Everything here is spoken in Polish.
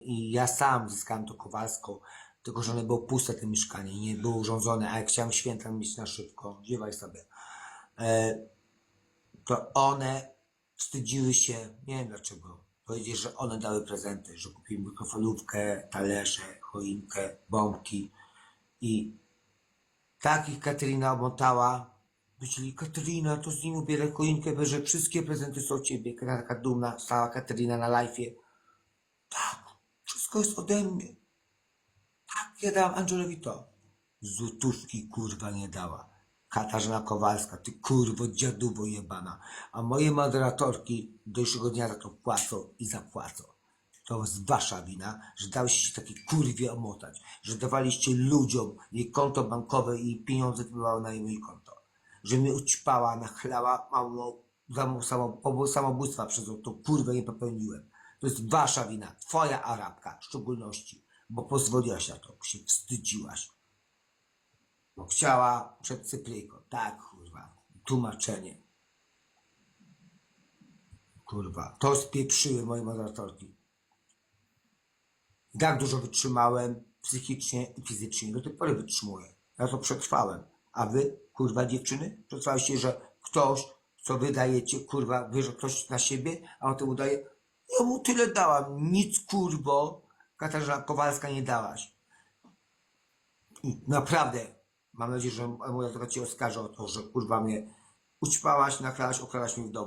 I ja sam zyskałem to Kowalską, tylko że one było puste te mieszkanie, nie było urządzone, a jak chciałem święta mieć na szybko, dziewaj sobie, e, to one wstydziły się, nie wiem dlaczego, powiedzieć, że one dały prezenty, że kupiły mikrofalówkę, talerze, choinkę, bombki. I tak ich Katerina obmotała, myśleli, Katerina, to z nim ubieraj choinkę, że wszystkie prezenty są ciebie, taka dumna, stała Katerina na live'ie, tak, wszystko jest ode mnie. Tak, ja dałam Angelowi to. Złotówki kurwa nie dała. Katarzyna Kowalska, ty kurwo dziadubo jebana. A moje moderatorki do dzisiejszego dnia za to płacą i zapłacą. To jest wasza wina, że daliście się takiej kurwie omotać, że dawaliście ludziom jej konto bankowe i pieniądze wpływały na jej konto. Że mnie ućpała, nachlała, mało samo, samo, samobójstwa przez tą kurwę nie popełniłem. To jest wasza wina, twoja Arabka w szczególności, bo pozwoliłaś na to, się wstydziłaś. Bo chciała przed Cypryjką. Tak, kurwa. Tłumaczenie. Kurwa. To spieprzyły moje moderatorki. I tak dużo wytrzymałem psychicznie i fizycznie. Do tej pory wytrzymuję. Ja to przetrwałem. A wy, kurwa dziewczyny, przetrwaliście, że ktoś, co wydajecie, kurwa, bierze ktoś na siebie, a on to udaje. Ja mu tyle dałam. Nic, kurwo, Katarzyna Kowalska nie dałaś. I naprawdę, mam nadzieję, że moja droga cię oskarży o to, że kurwa mnie ućpałaś, nakrałaś, okrałaś mnie w domu.